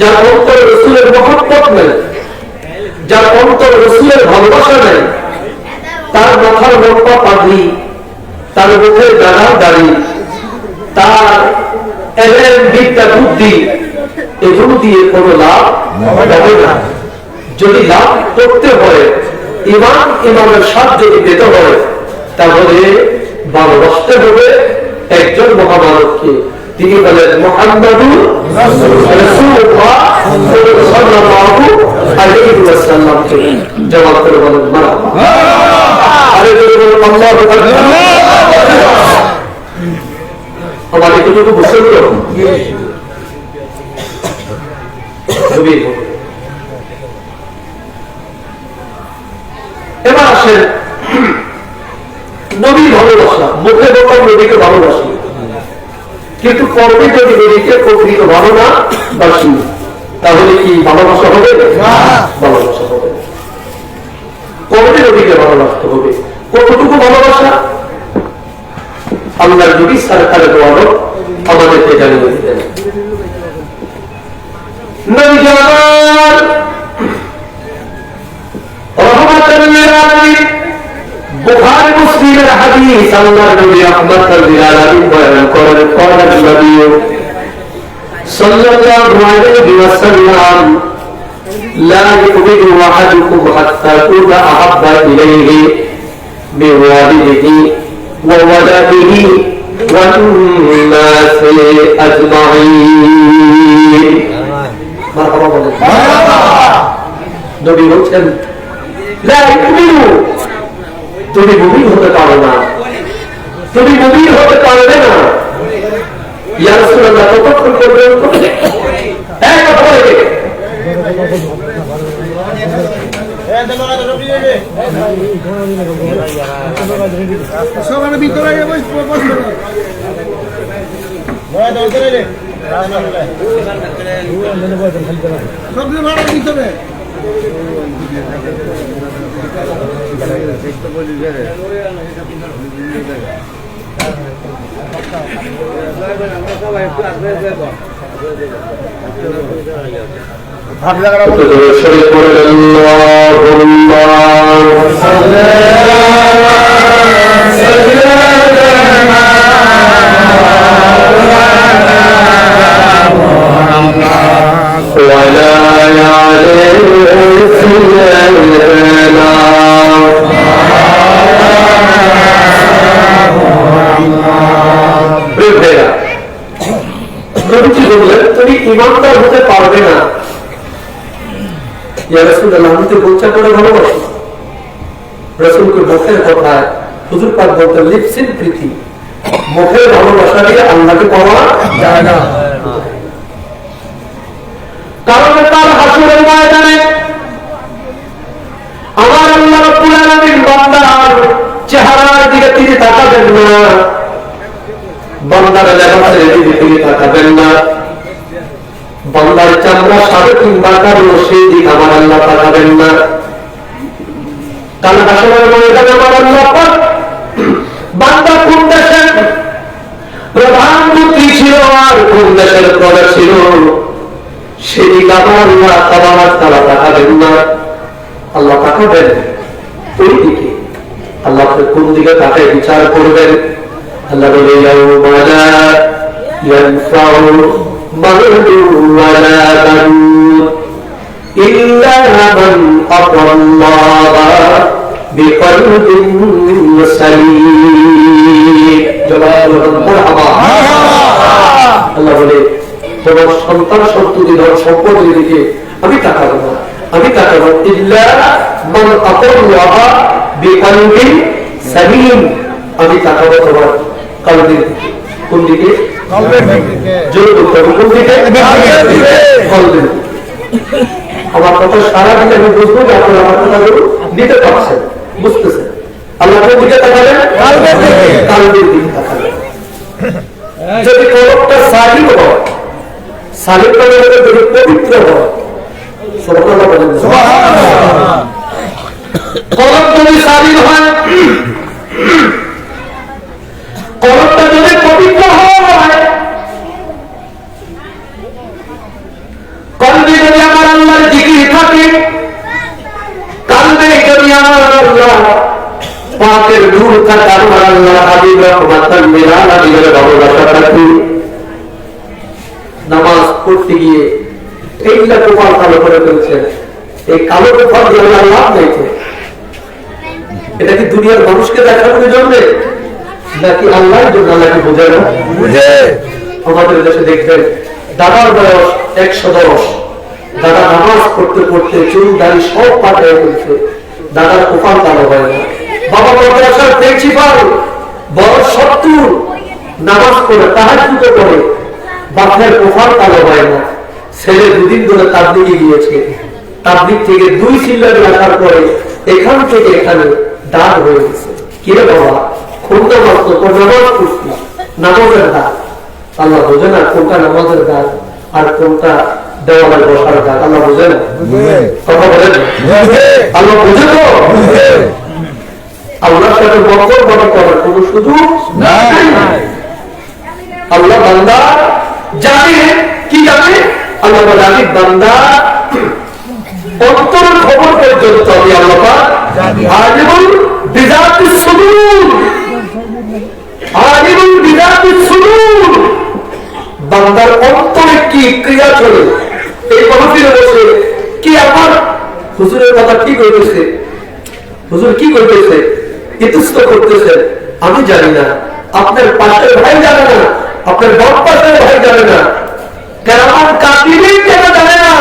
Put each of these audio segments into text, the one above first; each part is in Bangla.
যার অন্তর রসুলের মহব্বত নেই, যার অন্তর রসুলের ভালোবাসা নেই, তার মাথার লম্বা পাগড়ি, তার মুখে দাঁড়া দাড়ি, তার এলেন বিদ্যা বুদ্ধি, এগুলো দিয়ে কোনো লাভ হবে না। যদি লাভ করতে হয় ইমান ইমানের সাথ যদি পেতে হয়, তাহলে ভালোবাসতে হবে একজন মহামানবকে। তিনি বলেন, মোহাম্মদুর রাসূলুল্লাহ সাল্লাল্লাহু আলাইহি ওয়াসাল্লামকে এবার আসেন নবী ভালোবাসা, মুখে বললাম নবীকে ভালোবাসি। কিন্তু কর্মে যদি নবীকে প্রকৃত ভালো না বাসি তাহলে কি ভালোবাসা হবে? ভালোবাসা হবে। কর্মে নবীকে ভালোবাসতে হবে? কতটুকু ভালোবাসা? আল্লাহর নবী সরকারে দোয়ানো আমাদেরকে জানিয়ে দিতেন। নবী আলামিন বুখারী মুসলিমের হাদিস আল্লাহর নবী রহমাতুল লিল আলামিন বয়ান করেন قال النبي صلى الله عليه وسلم لا يؤمن احدكم حتى تكون احب اليه من والده وولده والناس اجمعين مرحبا বলেন নবী বলছেন লা ইউমিনু তুমি মুমিন হতে পারো না। তুমি মুমিন হতে পারবে না। কতক্ষণ বলে সবার ভিতরে শরীফ পড়লেন আল্লাহুম্মা ولا يعلم নবীজি বললেন তুমি ইমানদার হতে পারবে না ইয়া রাসূলুল্লাহ আমি তো গোচ্ছা করে ভালোবাসি রাসূলকে মুখের কথায় হুজুর পাক বলতেন লিপসিন প্রীতি মুখের ভালোবাসা দিয়ে আল্লাহকে পাওয়া যায় না না দিকে তাকাবেন না, বান্দার চামড়া সাড়ে কারও সেই দিক আমার আল্লাহ তাকাবেন না। ময়দানে আমার আল্লাহ বান্দা কোন দেশের প্রধানমন্ত্রী ছিল আর কোন দেশের ছিল, সেদিক আমার আল্লাহ তারা তাকাবেন না। আল্লাহ তাকাবেন ওই আল্লাহ কোন দিকে তাকে বিচার করবেন? আল্লাহ বলে আল্লাহ বলে, তোমার সন্তান সন্ততি ধর, সম্পদের দিকে আমি তাকাবো না। আমি তাকাবো ইল্লা মান বিকলবিন সালিম আমি তাকাবো তোমার কলবের কোন দিকে জোরে বলতে হবে কোন দিকে কলবের আমার কথা সারা দিকে আমি বুঝব যে আমার কথাগুলো নিতে পারছেন বুঝতেছেন। আল্লাহ কোন দিকে তাকাবেন? কলবের দিকে। কালবের দিকে তাকাবেন। যদি কলবটা হয় হলো যদি পবিত্র হয় সুবহানাল্লাহ। যদি স্বাধীন হয়। কলমটা যদি পবিত্র হয় কলমে যদি আমার আল্লাহর জিকির থাকে যদি আমার আল্লাহ পাকের দূর থাকে আমার আল্লাহ হাবিব ভালোবাসা নামাজ পড়তে গিয়ে এইটা তোমার ভালো করে ফেলছে এই কালো পেপার লাভ নেই দুনিয়ার মানুষকে দেখানোর জন্য নাকি আল্লাহর জন্য আল্লাহকে বোঝানো বুঝে আমাদের দেশে দেখবেন দাদার বয়স একশো দশ। দাদা নামাজ পড়তে পড়তে চুল দাড়ি সব পাঠায় ফেলছে দাদার কোপাল কালো হয় না। বাবা মাদ্রাসার প্রিন্সিপাল বয়স সত্তর। নামাজ পড়ে তাহার দুটো করে। বাপের কোপাল কালো হয় না। ছেলে দুদিন ধরে তার দিকে গিয়েছে। তার দিক থেকে দুই সিল্লার রাখার পরে এখান থেকে এখানে দাগ হয়ে গেছে কিরে বাবা? কোন নামাজ তো কোন নামাজ পড়ছি। নামাজের দাগ আল্লাহ বোঝে না কোনটা নামাজের দাগ আর কোনটা দেওয়ালের বসার দাগ আল্লাহ বোঝে না? কথা বলেন আল্লাহ বোঝে তো? আল্লাহর সাথে বকর বড় করার কোন সুযোগ নাই। আল্লাহ বান্দা জানে কি জানে? আল্লাহ বলে আমি বান্দা অন্তর খবর পর্যন্ত আমি আল্লাহ পাক জানি। সুদূর। আলিমুল বিজাতিস সুদূর। বান্দার অন্তরে কি ক্রিয়া চলে? এই মাহফিলে বসে কি আমার হুজুরের কথা কি কইতেছে? হুজুর কি করতেছে ইতস্ত করতেছে। আমি জানি না। আপনার পাশের ভাই জানে না। আপনার বাপ পাশের ভাই জানে না। কেন জানে না।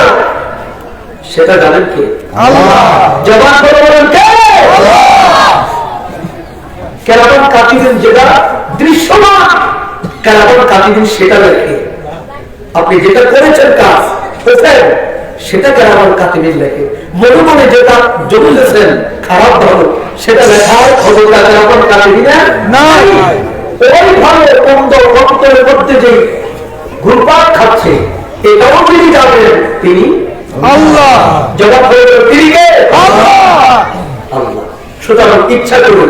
সেটা জানেন কে? আল্লাহ। জবান করে বলেন কে? কেরামান কাটিদিন যেটা দৃশ্যমান কেরামান কাটিদিন সেটা লেখে আপনি যেটা করেছেন কাজ করছেন সেটা কেরামান কাটিদিন লেখে। মনে মনে যেটা জমিয়েছেন খারাপ ভালো সেটা লেখার খবরটা কেরামান কাটিদিনে নাই। ওই ভালো মন্দ অন্তরের মধ্যে যে ঘুরপাক খাচ্ছে এটাও তিনি জানেন তিনি আল্লাহ। জবাব হয়ে তিনি কে? আল্লাহ। আল্লাহ। সুতরাং ইচ্ছা করুন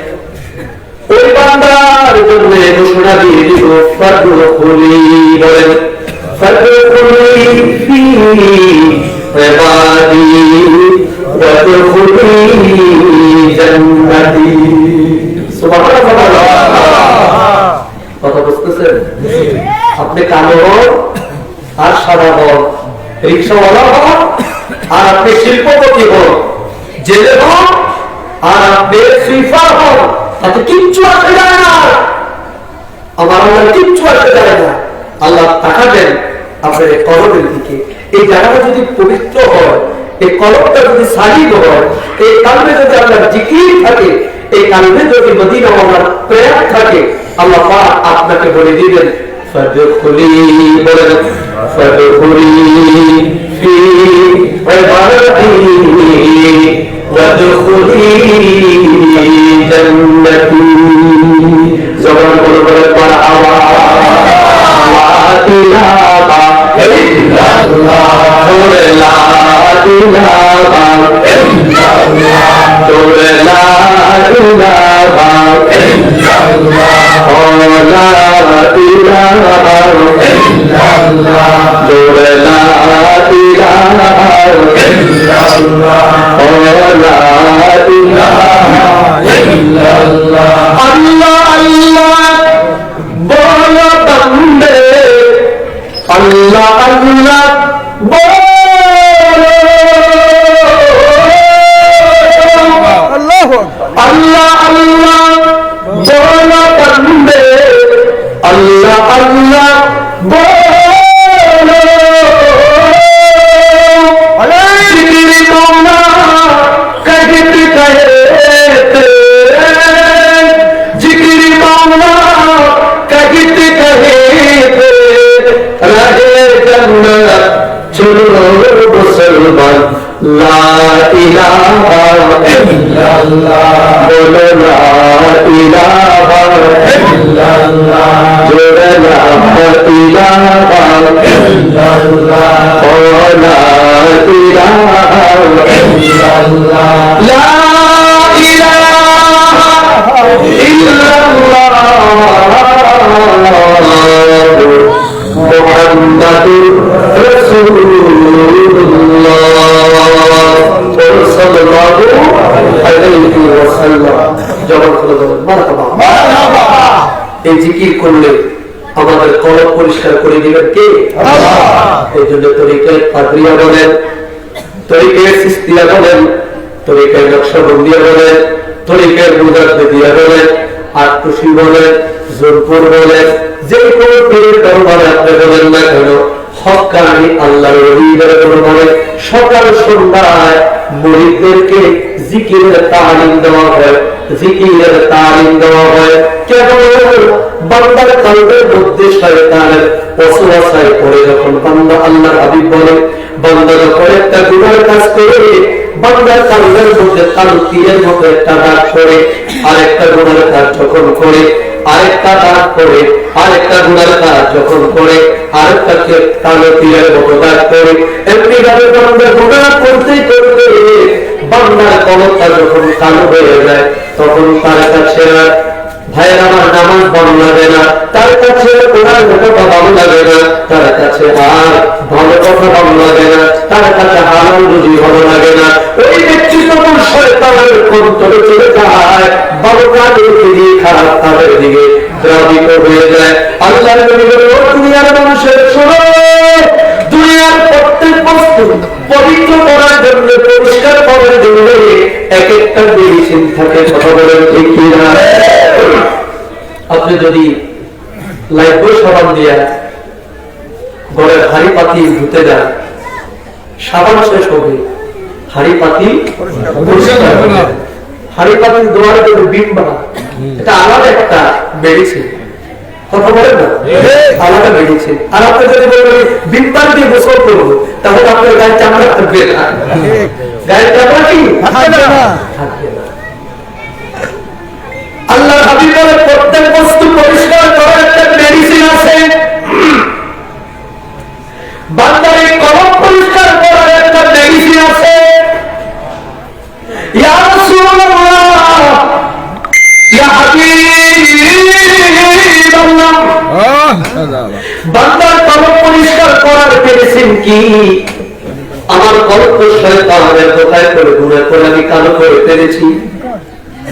বান্দার জন্য ঘোষণা দিয়ে দিব বলেন আপনি কালো হন, আর সাদা হন। রিক্সাওয়ালা হন, আর আপনি শিল্পপতি হন। জেলে হন, আর আপনি সুইফার হন। তাতে কিচ্ছু আসে যায় না। আমার আল্লাহ কিচ্ছু আসে যায় না। আল্লাহ টাকা দেন আপনার এই কলমের দিকে। এই জায়গাটা যদি পবিত্র হয়, এই কলমটা যদি সাজিদ হয়, এই কালমে যদি আপনার জিকির থাকে, এই কালমে যদি মদিনা আমার প্রেম থাকে, আল্লাহ পাক আপনাকে বলে দিবেন, ফাদখুলি বলেন, ফাদখুলি ফি ইবাদতি ওয়াদখুলি এই জিকির করলে আমাদের কলম পরিষ্কার করে দিবেন কে? এই জন্য তরিকে পাদ্রিয়া বলেন তরিকে সিস্তিয়া বলেন তরিকে নকশবন্দিয়া বলেন তরিকে মুজাদ্দিদিয়া বলেন আটকুশি বলেন জোরপুর বলেন যে কোনো পীরের দরবারে আপনি বলেন না কেন দরবারে সকাল সন্ধ্যায় মুরিদদেরকে জিকিরের তালিম দেওয়া হয়। জিকিরের তালিম দেওয়া হয়। বান্দার মধ্যে শয়তানের অসুয়াশায় পড়ে যখন বান্দা আল্লাহর হাবিব বলে, বান্দা যখন একটা গুনার কাজ করে বান্দার কালবের মধ্যে কালো তীরের মতো একটা দাগ করে আরেকটা গুনার কাজ যখন করে আরেকটা দাগ করে আরেকটা গুনার কাজ যখন করে আরেকটা কালো তীরের মতো দাগ করে এমনি ভাবে বান্দার গুনাহ করতে করতে বান্দার কলকটা যখন কালো হয়ে যায়, তখন তার কাছে ভাইয়ের আমার নামাজ ভালো লাগে না তার কাছে কোরআন কথা ভালো লাগে না তার কাছে আর ভালো কথা ভালো লাগে না তার কাছে হারাম রুজি ভালো লাগে না। ওই ব্যক্তি তখন শয়তানের অন্তরে চলে যায় ভালো কাজের দিকে খারাপ কাজের দিকে দ্রাবিত হয়ে যায়। আল্লাহ নবী বলেন, ও দুনিয়ার মানুষের শোনো দুনিয়ার প্রত্যেক বস্তু পবিত্র করার জন্য পরিষ্কার করার জন্য এক একটা মেডিসিন থাকে কথা বলেন ঠিক কিনা? আপনি যদি লাইফবই সাবান দিয়া ঘরের হাড়ি পাতি ধুতে যান সাবান শেষ হবে হাড়ি পাতি। হাড়ি পাতি দোয়ার জন্য বিম বানা এটা আলাদা একটা মেডিসিন। কথা বলেন না? আলাদা মেডিসিন। আর আপনি যদি বলবেন বিম্বার দিয়ে গোসল করব তাহলে আপনার গায়ে চামড়া থাকবে না। গায়ে চামড়া কি? থাকবে থাকবে হাবিব প্রত্যেক বস্তু পরিষ্কার করার একটা মেডিসিন আছে। বান্দারে কলম পরিষ্কার করার একটা মেডিসিন আছে। বান্দার কলম পরিষ্কার করার মেডিসিন কি? আমার কলম তো শয়তানের কোথায় করে গুণে করে আমি কালো করে ফেলেছি?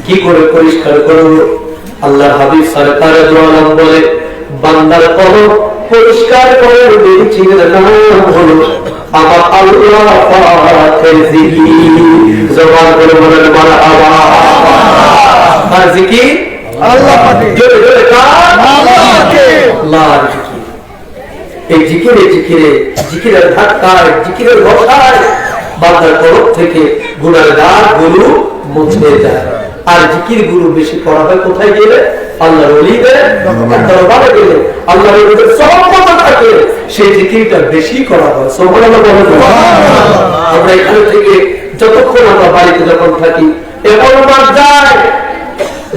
কি করে পরিষ্কার করব? আল্লাহ হাবিব সরকারের আলম বলে বান্দার কলম পরিষ্কার করে দিয়েছি নাম হলো আমার আল্লাহ পাকের জিকির জবান করে বলেন মারহাবা আর জিকির? আল্লাহ পাকের। জোরে জোরে কার? আল্লাহ পাকের। আল্লাহর এই জিকিরে জিকিরে জিকিরের ধাক্কায় জিকিরের বসায় বান্দার তরফ থেকে গুণার দাগ গুরু মুছে যায় আর জিকির গুরু বেশি করা হয় কোথায় গেলে? আল্লাহর অলিদের দরবারে। গেলে। আল্লাহর অলিদের সহমত থাকে। সেই জিকিরটা বেশি করা হয়। সুবহানাল্লাহ আমরা এখান থেকে যতক্ষণ আমরা বাড়িতে যখন থাকি এমন মাস যায়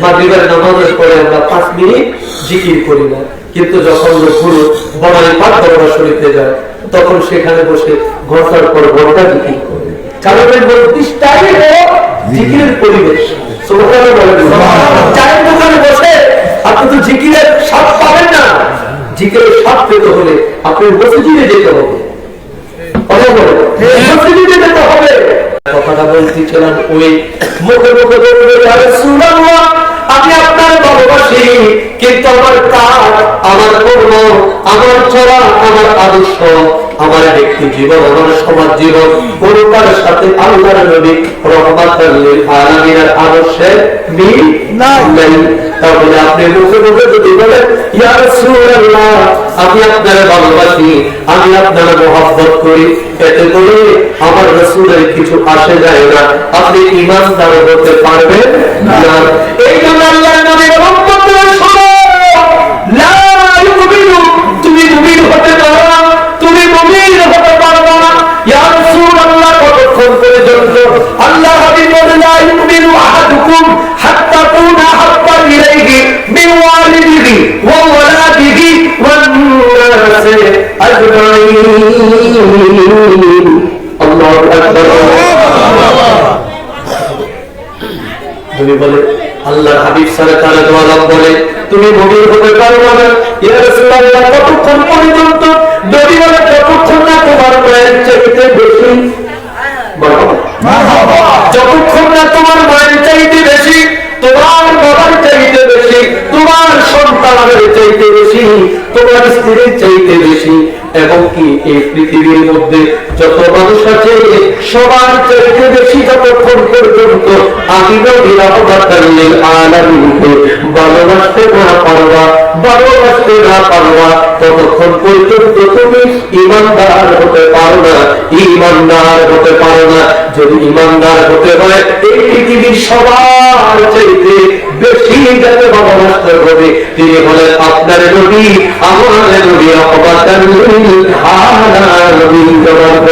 মাগরিবের নামাজের পরে আমরা পাঁচ মিনিট জিকির করি না। কিন্তু যখন গুরু বড়াই পাক দরবার শরীফে যায় তখন সেখানে বসে ঘণ্টার পর ঘণ্টা জিকির করে কারণ বত্রিশটাই হলো জিকিরের পরিবেশ। চায়ের দোকানে বসে আপনি তো জিকিরের স্বাদ পাবেন না। জিকিরের স্বাদ পেতে হলে আপনি মসজিদে যেতে হবে। আমার কাজ, আমার কর্ম, আমার আমার আদর্শ, আমার ব্যক্তি জীবন, আমার সমাজ জীবন সাথে আল্লাহর নবী রহমাতুল লিল আলামিনের আদর্শের মিল নাই। তাহলে আপনি মুখে মুখে যদি বলেন ইয়া রাসূলুল্লাহ আমি আপনার ভালোবাসি আমি আপনার মহব্বত করি। এতে করে আমার রাসূলের কিছু আসে যায় না। আপনি ইমানদার হতে পারবেন না। এই জন্য আল্লাহ নবীর আল্লাহ হাবিব বলেন, লা ইউমিনু আহাদুকুম হাত্তা কুনা হাত্তা ইলাইহি মিন ওয়ালিদিহি ওয়া ওয়ালাদিহি ওয়ান নাসি আল্লাহ হাবিব সরকার দোয়া বলে, তুমি গভীর হতে পারব না ইয়া কতক্ষণ পর্যন্ত যদি বলে, কতক্ষণ না তোমার প্রয়োজন চাইতে বেশি বলো যতক্ষণ না তোমার মায়ের চাইতে বেশি, তোমার বাবার চাইতে বেশি, তোমার সন্তানের চাইতে বেশি, তোমার স্ত্রীর চাইতে বেশি, এবং কি এই পৃথিবীর মধ্যে যত মানুষ আছে সবার চাইতে বেশি যতক্ষণ পর্যন্ত আলামিনকে, ভালোবাসতে না পারবা, ভালোবাসতে না পারবা, ততক্ষণ পর্যন্ত তুমি ইমানদার হতে পারো না, ইমানদার হতে পারো না। যদি ইমানদার হতে হয়, এই পৃথিবীর সবার চাইতে বেশি যাতে ভালোবাসতে হবে, তিনি বলেন, আপনার নবী, আমার নবী রহমাতাল্লিল আলামিন মারহাবা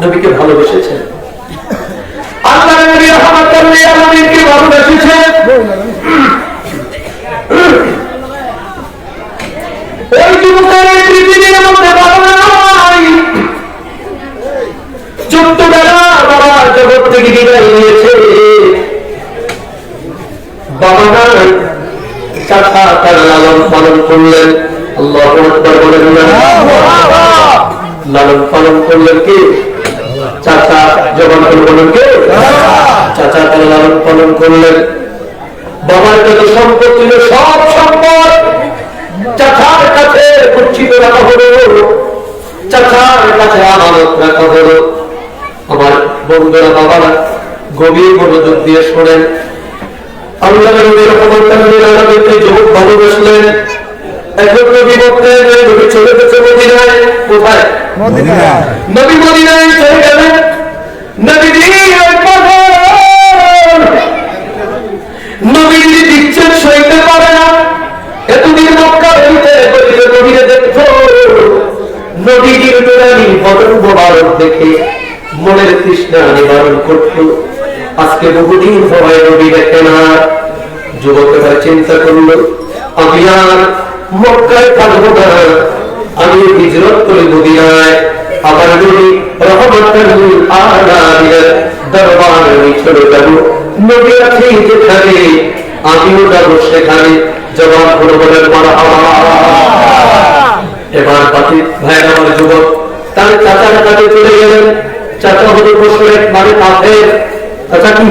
নবীকে ভালোবেসেছেন। আল্লাহ ওই যুবকের পৃথিবীর মধ্যে নাই। বাবা জগৎ থেকে বিদায় নিয়েছে। বাবা নাই তার লালন পালন করলেন। লালন পালন করলেন কি? করে বলেন কে? চাচা তার লালন পালন করলেন? বাবার যত সম্পদ ছিল সব সম্পদ। চাচার কাছে গচ্ছিত রাখা হলো। চাচার কাছে আমানত রাখা হলো। আমার বন্ধুরা বাবারা গভীর মনোযোগ দিয়ে শোনেন। আল্লাহ নবীর ক্ষমতার আলাদা যুবক ভালোবাসলেন। এখন নবী বলতে নবী চলে গেছে মদিনায়। কোথায়? মদিনায়। নবী মদিনায় চলে আজকে বহুদিন সবাই নবী দেখে না যুবকেরা চিন্তা করল আমি আর মক্কায় থাকব না আমি হিজরত করে মদিনায় আবার নবী রহমতুল আলামিনের দরবারে চলে যাব নবী আছে যেখানে আমিও যাব সেখানে জবাব করে বলেন এবার বাকি ভাইয়ের আমার যুবক তার চাচার কাছে চলে গেলেন চাচা হলো বসলেন মানে কাফের চাচা কি?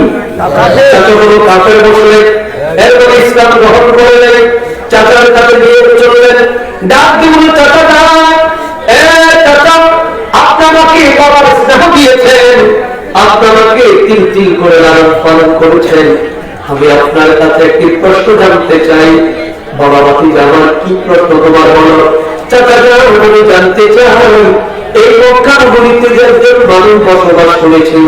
চাচা হলো কাফের বসলেন এরপরে ইসলাম গ্রহণ করলেন, চাচার কাছে নিয়ে চললেন। ডাক দিল চাচা চাচা আপনি আমাকে বাবার স্নেহ দিয়েছেন। আপনি আমাকে তিল তিল করে লালন পালন করেছেন। আমি আপনার কাছে একটি প্রশ্ন জানতে চাই। বাবা বাকি আমার কি প্রশ্ন তোমার বলো? চাচা জানতে চাই এই মক্কার গলিতে যে একজন মানুষ বসবাস করেছিল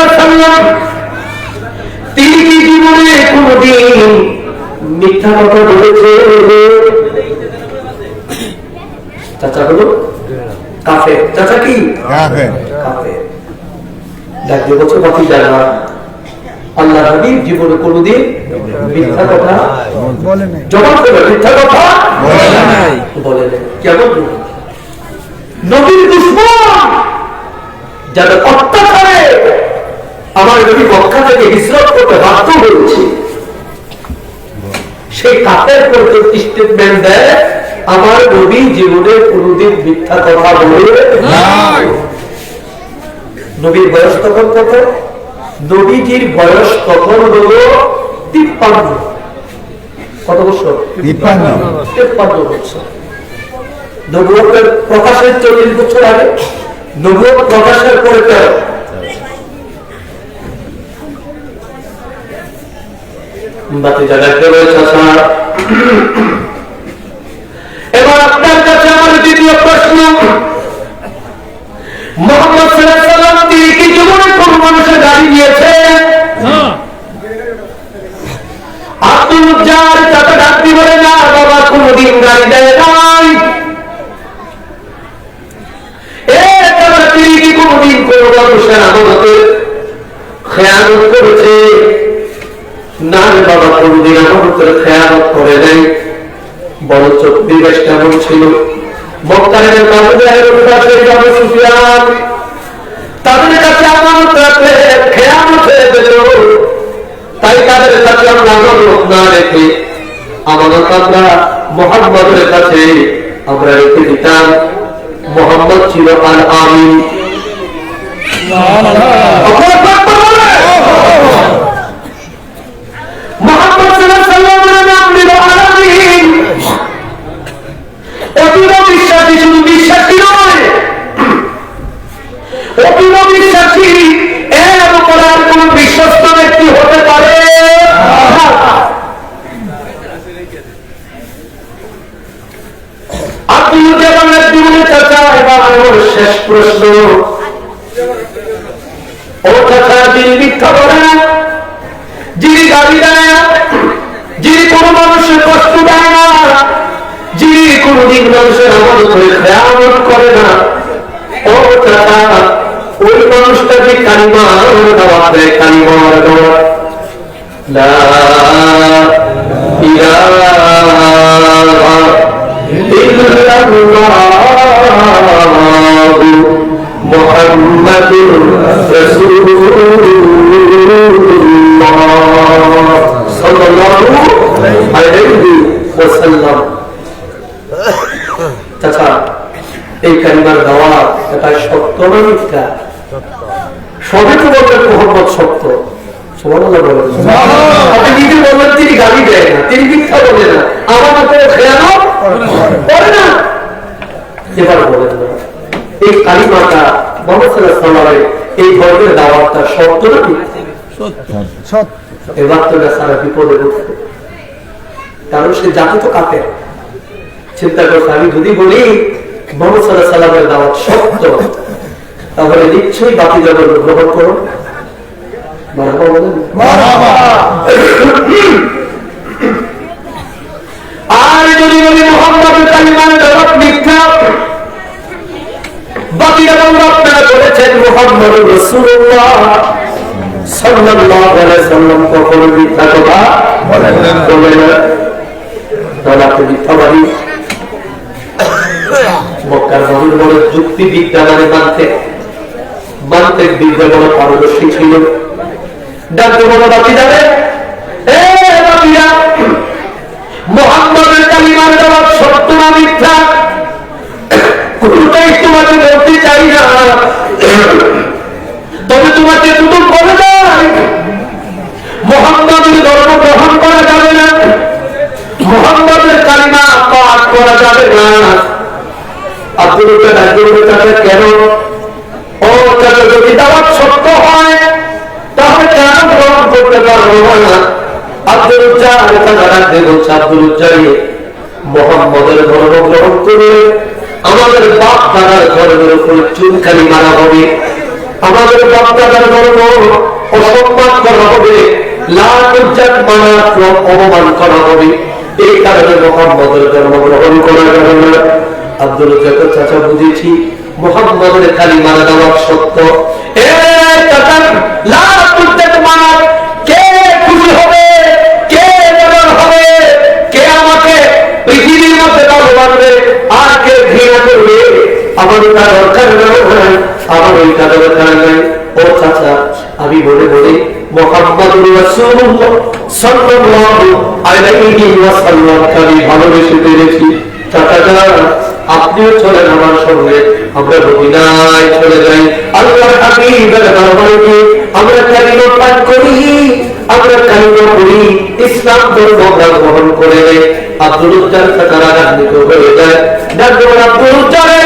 আলাইহি তিনি কি জীবনে কোনদিন মিথ্যা কথা বলেছে? চাচা হলো কাফে চাচা কি? কাফের। কাফের। ডাক দিয়ে বাকি জানা আল্লাহ নবী জীবনে কোনদিন মিথ্যা কথা বলে নাই। জবাব মিথ্যা কথা বলে নাই। বলে নাই। কেমন নবীর দুশ্মন। যাদের অত্যাচারে আমার নবী মক্কা থেকে হিজরত করতে বাধ্য হয়েছে সেই কাপের পর স্টেটমেন্ট দেয় আমার নবী জীবনে কোনদিন মিথ্যা কথা বলে নবীর বয়স তখন কত? নবীজির বয়স তখন হলো তিপ্পান্ন। কত বছর? তিপ্পান্ন। তিপ্পান্ন বছর। নবুয়তের প্রকাশের চল্লিশ বছর আগে নবুয়ত প্রকাশের পরে বাতি জায়গাতে রয়েছে, স্যার। এবার আপনার কাছে আমার দ্বিতীয় প্রশ্ন। মোহাম্মদ সাল্লাল্লাহু আলাইহি কি জীবনে কোন মানুষের গাড়ি দিয়েছেন? আব্দুল উজ্জার চাচা ডাকতি খেয়ানত করেছে বাবা কোনদিন আমাদের খেয়ানত করে নাই। বরঞ্চ পরিবেশ কেমন ছিল। মক্কারের কাজের কাছে যাবে সুফিয়ান। তাদের কাছে আমানত রাখলে খেয়ানত হয়ে গেল। তাই তাদের কাছে আমরা আমানত না রেখে আমানত আমরা মোহাম্মদের কাছে আমরা রেখে দিতাম। মোহাম্মদ ছিল আল আমিন আল্লাহু আকবার বলে। মোহাম্মদ সাল্লাল্লাহু মিথ্যা? সবে তো বললেন মোহাম্মদ সত্য। আপনি নিজে তিনি গালি দেয় না, তিনি মিথ্যা বলে না। আমার খেয়ানো করে না। এবার বলেন এই কালিমাটা মোহাম্মদ এই ধর্মের দাওয়াতটা সত্য না এবার তো সারা বিপদে উঠবে কারণ সে জাতি তো কাপে চিন্তা করছে আমি যদি বলি মোহাম্মদ সাল্লাহ সাল্লামের দাওয়াত সত্য তাহলে নিশ্চয়ই বাকি জগৎ গ্রহণ করো আর যদি বলি মোহাম্মদের কালিমার দাওয়াত মিথ্যা জগৎ আপনারা বলেছেন মোহাম্মদ রসুল্লাহ সাল্লাল্লাহু আলাইহি সাল্লাম কখনো মিথ্যা কথা বলেন না। তাহলে আপনি মিথ্যাবাদী। মক্কার মানুষ বড় যুক্তি মানে মানতে। মানতে বিদ্যা বড় পারদর্শী ছিল। ডাক্তার বড় বাকি যাবে? মোহাম্মদের কালিমার জবাব সত্য না মিথ্যা? কোনটাই তোমাকে বলতে চাই না। তবে তোমাকে বলে দেয়? মোহাম্মদের ধর্ম গ্রহণ করা যাবে না। মোহাম্মদের কালিমা পাঠ করা যাবে না। ডাক্তার চাচা কেন? ও চাচা যদি দাওয়াত সত্য হয়, তাহলে কেন গ্রহণ করতে পারব না? আব্দুল উজ্জার চাচা ডাকতে বলছে আব্দুল উজ্জারি মোহাম্মদের ধর্ম গ্রহণ করে আমাদের বাপ দাদার ধর্মের উপরে চুনকালি মারা হবে। আমাদের বাপ দাদার ধর্ম অসম্মান করা হবে। লাল উজ্জাত মানা অপমান করা হবে। এই কারণে মোহাম্মদের ধর্ম গ্রহণ করা যাবে না। আব্দুল জাকর চাচা বুঝেছি, মোহাম্মদের কালি মারা দেওয়া সত্য। কে খুশি হবে? কে হবে? কে আমাকে পৃথিবীর মধ্যে ঘৃণা করবে আমার ওটা দরকার নাই আমার ওইটা দরকার নাই ও চাচা, আমি বলে বলে মোহাম্মদ রাসূলুল্লাহ সাল্লাল্লাহু আলাইহি ভালোবেসে পেরেছি। আপনিও চলেন আমার সঙ্গে, আমরা মদিনায় চলে যাই। আল্লাহর আমরা কালিমা পাঠ করি। আমরা কালিমা পড়ি, ইসলাম ধর্ম আমরা গ্রহণ করে আব্দুল উজ্জার কারাগান্বিত হয়ে যায়। ডাকবেন আব্দুল উজ্জারে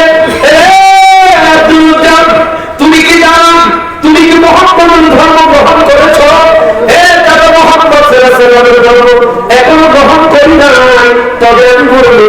আব্দুল উজ্জার তুমি কি জানো, তুমি কি মোহাম্মদ ধর্ম গ্রহণ করেছ? এ তারা মোহাম্মদ সাল্লাল্লাহু আলাইহি ধর্ম, এখনও গ্রহণ করি নাই। তবে আমি বলব